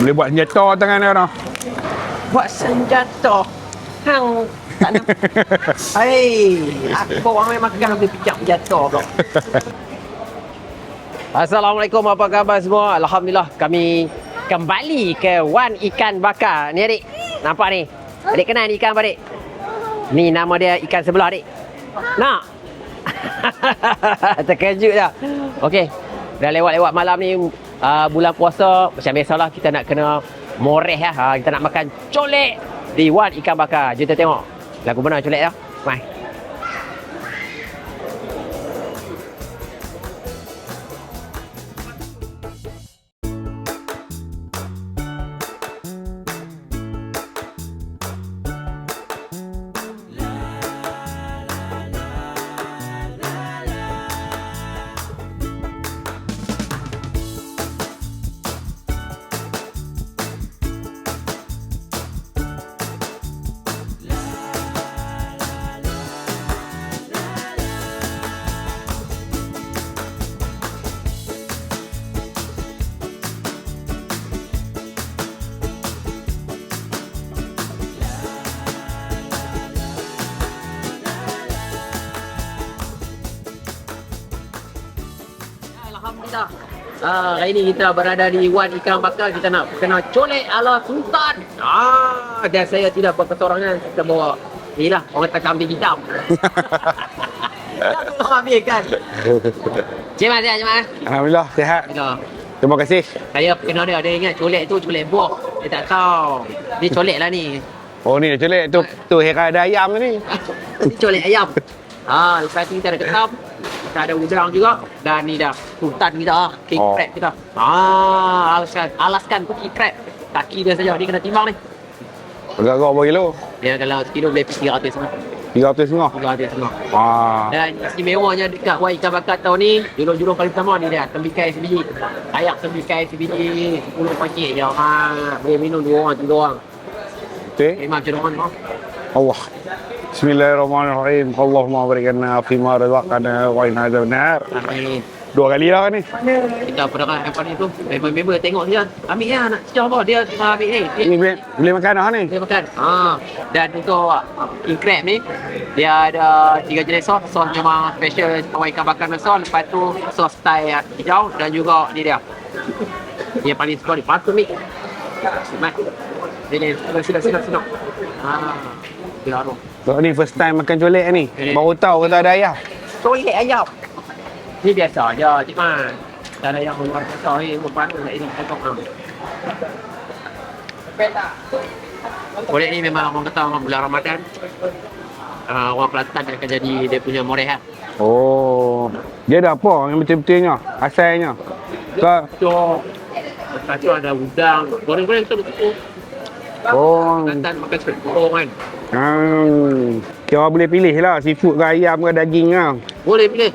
Boleh buat senjata tangan dia tau. Buat senjata. Hang tak nak. Hei, aku orang memang makan habis pijak senjata pula. Assalamualaikum apa khabar semua Alhamdulillah kami kembali ke Wan Ikan Bakar Ni adik Nampak ni Adik kenal ni ikan apa adik Ni nama dia ikan sebelah adik Nak Terkejut dah Okey Dah lewat-lewat malam ni uh, Bulan puasa Macam biasalah kita nak kena Moreh lah. Uh, Kita nak makan colek. Di Wan Ikan Bakar. Jom kita tengok Lagu mana colek dah Mai Alhamdulillah. Ah, hari ni kita berada di Wan Ikan Bakar. Kita nak kena colek ala Sultan. Ah, dan saya tidak berkesorangan. Kita bawa ni lah, orang kata kambing hitam. Tak tahu ambil kan. Cik Mas, cik Mas. Alhamdulillah sihat. Alhamdulillah. Terima kasih. Saya kenal dia, dia ingat colek tu colek buah. Dia tak tahu. Dia colek lah ni. Oh ni colek tu tu hera ada ayam tu ni. Ni colek ayam. Ha, lepas tu kita ada ketam. Kita ada udang juga. Dan ni dah sultan kita ah. King Oh. crab kita. Ha, alaskan. Alaskan tu king crab. Kaki dia saja. Dia kena timbang ni. Berapa berapa kilo? Dia kalau sekilo boleh pergi 300 semua. 300 setengah. 300 semua. Wah. Dan istimewanya dekat Wai Ikan Bakar tahun ni, jurung-jurung paling pertama ni dia. Tembikai sebiji. Ayak tembikai sebiji. 10 pakcik je. Ha, boleh minum dua orang, tiga orang. Okey. Memang macam mana? Allah. Bismillahirrahmanirrahim. Allahumma barikanna fi ma razaqana wa inna adzabannar. Amin. Dua kali lah ni. Kita pernah apa ni tu member-member tengok dia ambil ya nak sejauh apa dia tengah ambil ni dia, Ni boleh, boleh makan dah ni. dia makan ha dan untuk uh, king crab ni dia ada tiga jenis sos sos memang special awal ikan bakar dan sos lepas tu sos thai hijau dan juga ni dia dia paling suka ni patut ni Mat. Sini, sila, sila, sila. Ha, harum. So, ni first time makan colek ni. Eh. Baru tahu kata ada ayam. Toilet ayam. Ni biasa je, Cik Man. Tak ada yang luar biasa ni, bukan nak ini potong am. Kolek ni memang orang kata orang bulan Ramadan. Uh, orang Kelantan akan jadi dia punya moreh lah. Oh. Dia ada apa yang betul-betulnya? Asalnya. So, lepas tu ada udang. Goreng-goreng tu betul. Oh. Kelantan makan sepuluh kan. Hmm. Kira boleh pilih lah seafood ke ayam ke daging lah. Boleh pilih.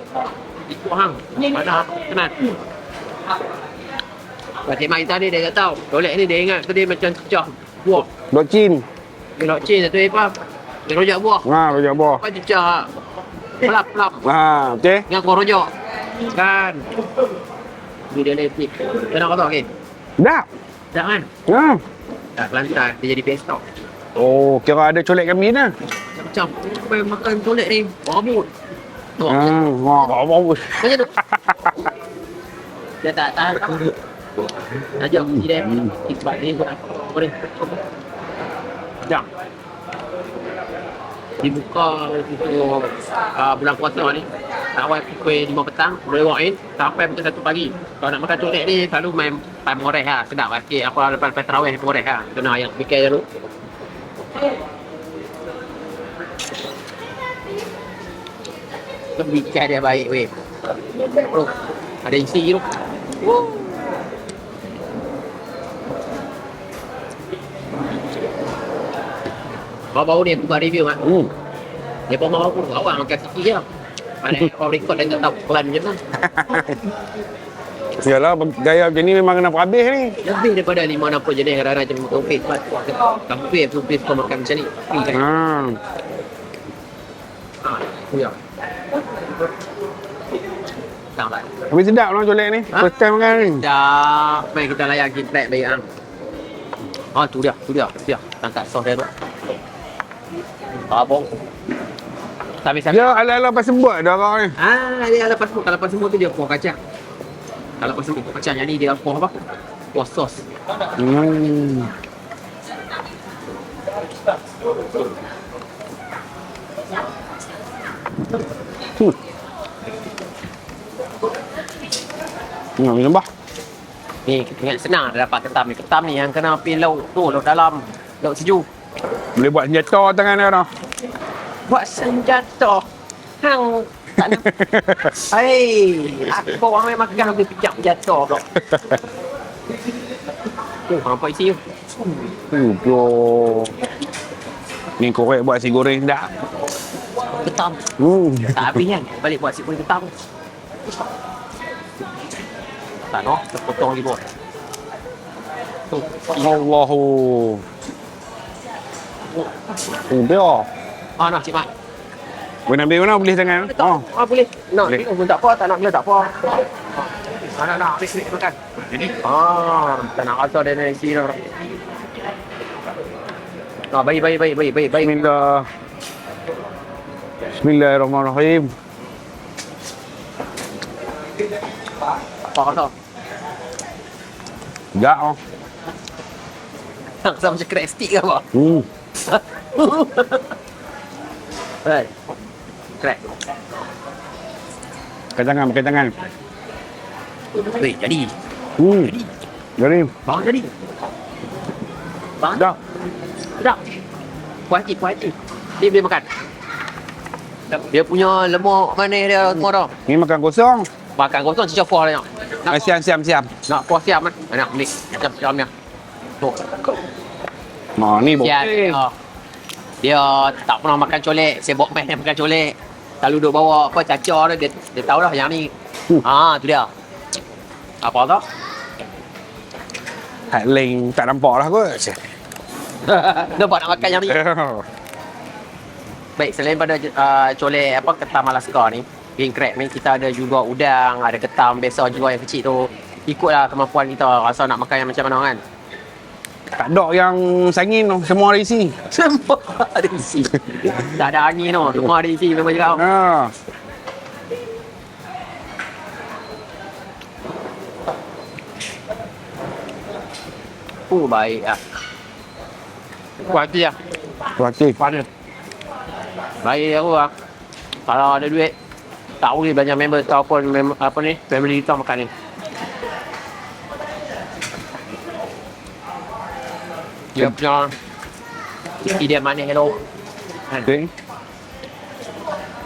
Ikut hang. Mana kenal. Pak Cik Mak tadi dia tak tahu. Kolek ni dia ingat tu dia macam cecah buah. Dok cin. Dia nak cin satu apa? Dia rojak buah. Ha, rojak buah. Apa cecah? Pelap-pelap. Ha, betul? Dengan kuah rojak. Kan? Dia lepik. Kau nak kata okey? Dah. Tak kan? Ha. Tak Kelantan. Dia jadi pesta. Oh, kira ada colek kambing lah. Macam-macam. Kau main makan kolek ni. Rambut. Oh, Ha, wah, bagus. Macam tu. Dia tak tahan. Ajak pergi dia. Sebab ni kau nak. Boleh. Sekejap. Dibuka untuk uh, bulan puasa ni. Awal pukul 5 petang, boleh walk in sampai pukul 1 pagi. Kalau nak makan colek ni, selalu main time moreh lah. Sedap lah sikit. Apa lepas-lepas terawih moreh lah. Kena ayam fikir dulu. Tembikai dia baik weh. Oh, ada isi tu. Baru-baru ni aku buat review kan. Hmm. Dia pun mau aku awak makan sikit je. Mana orang record dan tak tahu pelan macam mana. Yalah, gaya macam ni memang kena habis ni. Lebih daripada lima enam puluh jenis kadang-kadang macam topis. Topis, topis kau makan macam ni. Kan? Ha. Ha, tu ya. Tak. Tapi sedap lah colek ni. Ha? First time makan ni. Dah, main kita layan kita baik kan. Ah tu dia, tu dia, tu dia. Angkat sos dia tu. Bong. Sambil-sambil. Dia ala-ala pasal buat dah orang ni. Ah, dia lepas semua. Kalau lepas semua tu dia kuah kacang. Kalau lepas semua kuah kacang. Yang ni dia kuah apa? Kuah sos. Hmm. Hmm. Hmm, minum bah. Ni ingat senang dia dapat ketam ni. Ketam ni yang kena pergi laut tu, laut dalam. Laut sejuk. Boleh buat senjata tangan dia dah. Buat senjata. Hang tak nak. Hei, aku orang main makan dia pijak senjata pula. Oh, hampa isi tu. Hmm, bro. Ni korek buat si goreng sedap. Ketam. Hmm. Tak habis kan? Balik buat si kuning ketam. Tak noh, terpotong lagi bos. Allahu. Oh, dia. Ah, nah, Cik Mat. Boleh ambil mana boleh tangan? Oh. Ah, boleh. Nak, Boleh. boleh. tak apa, tak nak boleh tak apa. Ah, nak, nak, habis ni makan. Ah, tak nak rasa dia nak isi dah. Ah, baik, baik, baik, baik, baik, baik. Bismillah. Bismillahirrahmanirrahim. Apa rasa? Enggak oh. Rasa macam crack stick ke apa? Hmm. Right. Crack. Pakai tangan, pakai tangan. Weh, jadi. Hmm. Jadi, Bang jadi. Bang dah. Sedap. Puas hati, puas hati. Dia boleh makan. Dia punya lemak manis dia semua dah. Ni makan kosong. Makan kosong cicak puas dia. Nak, Ah, siam, siam, siam. nak puas siap kan? Nak beli. Macam macam ni. Tuh. Oh, ni boleh. Oh. Dia tak pernah makan colek. Saya bawa main dia makan colek. Selalu duduk bawa apa cacar dia, dia, dia tahu dah yang ni. Hmm. Ah, tu dia. Apa tu? Hat link tak nampak lah kot. Nampak nak makan yang ni. Baik, selain pada uh, colek apa ketam Alaska ni, king crab ni kita ada juga udang, ada ketam biasa juga yang kecil tu. Ikutlah kemampuan kita rasa nak makan yang macam mana kan. Tak ada yang sangin tu. Semua ada isi. Semua ada isi. tak ada angin tu, semua ada isi memang cakap. Ha. Oh, baik ah. Puas hati lah. Okey. Mana? Baik aku lah. Kalau ada duit, tak boleh belanja member ataupun mem- apa ni, family kita makan ni. Dia punya ide manis hello. Kan? Okey.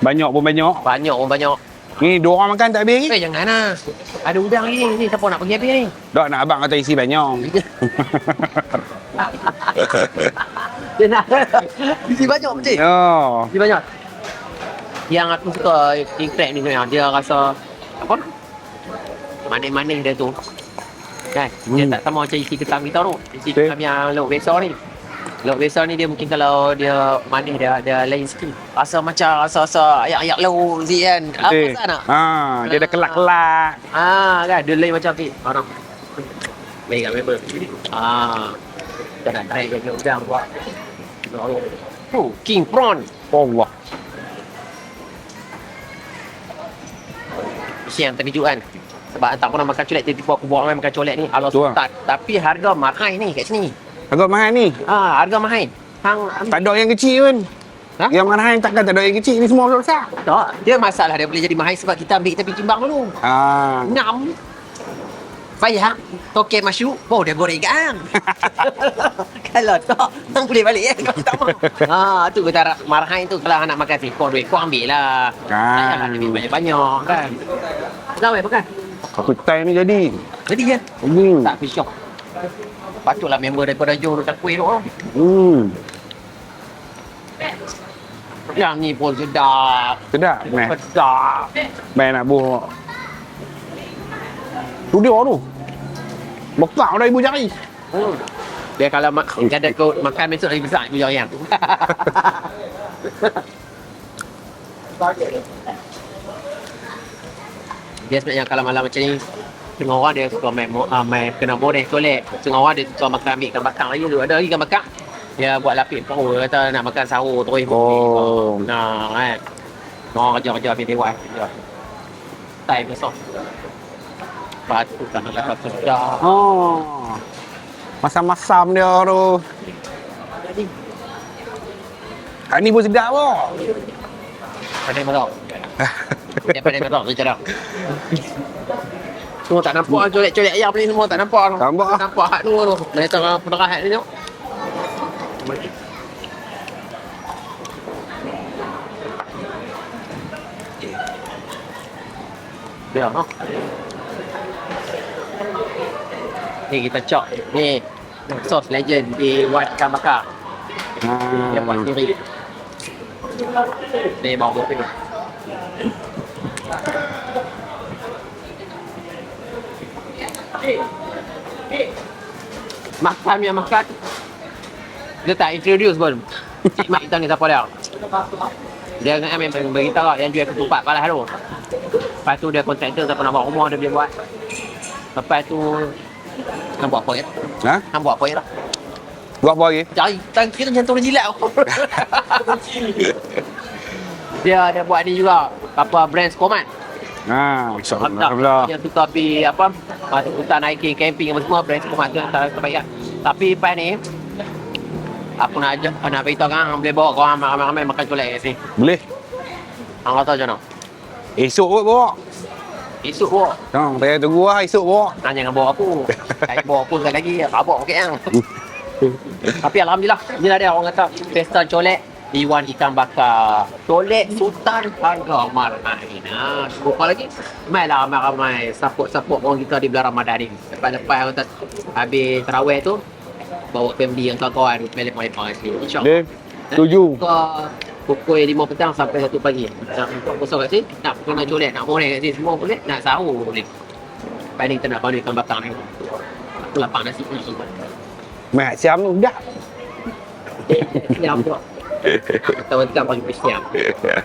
Banyak pun banyak. Banyak pun banyak. Ni dua orang makan tak habis lagi. Eh jangan lah. Ada udang lagi ni. Siapa nak pergi habis ni? Tak nak abang kata isi banyak. Dia nak. Isi banyak betul. Ya. Isi banyak. Yang aku suka king crab ni sebenarnya dia rasa apa? Manis-manis dia tu. Kan? Dia Hmm. tak sama macam isi ketam kita tu. Isi Betul. ketam yang lauk besar ni. Lauk besar ni dia mungkin kalau dia manis dia dia lain sikit. Rasa macam rasa-rasa ayak-ayak lauk si kan. Apa Betul. sana? Ha, dia dah kelak-kelak. Ah kan dia lain macam ni. Orang. Baik kat member. Ah. Kita nak try dia punya udang buat. Oh, king prawn. Allah. Mesti yang terkejut kan Sebab tak pernah makan colek Tiba-tiba aku bawa main makan colek ni Allah Tu lah. Sultan Tapi harga mahal ni kat sini Agak mahal ni. Ah, Harga mahal Hang Tak ada yang kecil pun. Ha? Yang mahal takkan tak ada yang kecil. Ni semua besar. Tak Dia masalah dia boleh jadi mahal Sebab kita ambil kita pergi timbang dulu Ah. Enam Payah Toke masuk Oh dia goreng kan Kalau tak Hang boleh balik eh Kalau tak mau Ah tu kata ra- marahan tu Kalau nak makan sih Kau duit kau ambil lah Kan. Banyak-banyak kan Tahu eh makan Aku time ni jadi. Jadi kan Hmm. Tak fish shop Patutlah member daripada Johor dekat kuih tu oh. Hmm. Yang ni pun sedap Sedap. Meh. Sedap Main nak buat. Tu dia tu. Bekak dah ibu jari. hmm. Dia kalau mak ada kau makan besok lagi besar ibu yang Dia sebenarnya kalau malam macam ni Setengah orang dia suka main, uh, main kena bodeh tolek. Setengah orang dia suka makan ambil ikan bakar lagi tu. Ada lagi ikan bakar. Dia buat lapis perut. Kata nak makan sahur terus. Oh. Nah, kan. Orang kerja-kerja habis dewan. Ya. Time besok. Lepas tu kan nak kata sedap. Oh. Masam-masam dia tu. Kat ni pun sedap pun. Pandai masak. Dia tu cara. Semua tak nampak colek-colek ayam ni semua tak nampak tu. Tak nampak ah. Nampak hak tu tu. Dari tengah penerah hak ni tengok. Dia ha. Ni kita cok. Ni sos legend di Wat Ikan Bakar. Dia buat sendiri. Ni bawang putih. Makan yang makan. Dia tak introduce pun. Cik Mak hitam ni siapa dia? Dia dengan memang beritahu lah yang jual ketupat palas tu. Lepas tu dia kontraktor siapa nak buat rumah dia boleh buat. Lepas tu Nak buat apa ya? Ha? Nak buat apa ya? Buat apa lagi? Cari tang kira jantung dia jilat Dia ada buat ni juga Apa brand Skoman Ha, insyaAllah. Dia tukar pergi apa Masa hutan hiking camping apa semua Brand Skoman tu yang tak terbaik lah Tapi lepas ni Aku nak ajak Nak beritahu kan Boleh bawa kau ramai-ramai makan colek kat sini Boleh. Hang kata macam mana? Esok kot bawa. Esok bawa Ha, payah tunggu lah esok bawa. Nanya dengan bawa aku Saya bawa aku sekali lagi Rabak pakai yang Tapi Alhamdulillah Bila dia orang kata Pesta colek Iwan ikan bakar Colek Sultan Harga Marmaina Lupa lagi Mainlah ramai-ramai Support-support orang kita di bulan Ramadan ni Lepas-lepas orang kata Habis terawih tu Bawa family yang kawan-kawan Melek-melek sini InsyaAllah Boleh. Tuju. Pukul 5 petang sampai 1 pagi. Nak kosong kat sini, nak kena colek, nak boleh kat sini semua boleh, nak sahur boleh. Ni kita nak pandu ikan bakar ni. Aku lapar nasi pun. Mak siam tu dah. Siap pula. Tawad ka pag-miss niya. Eh,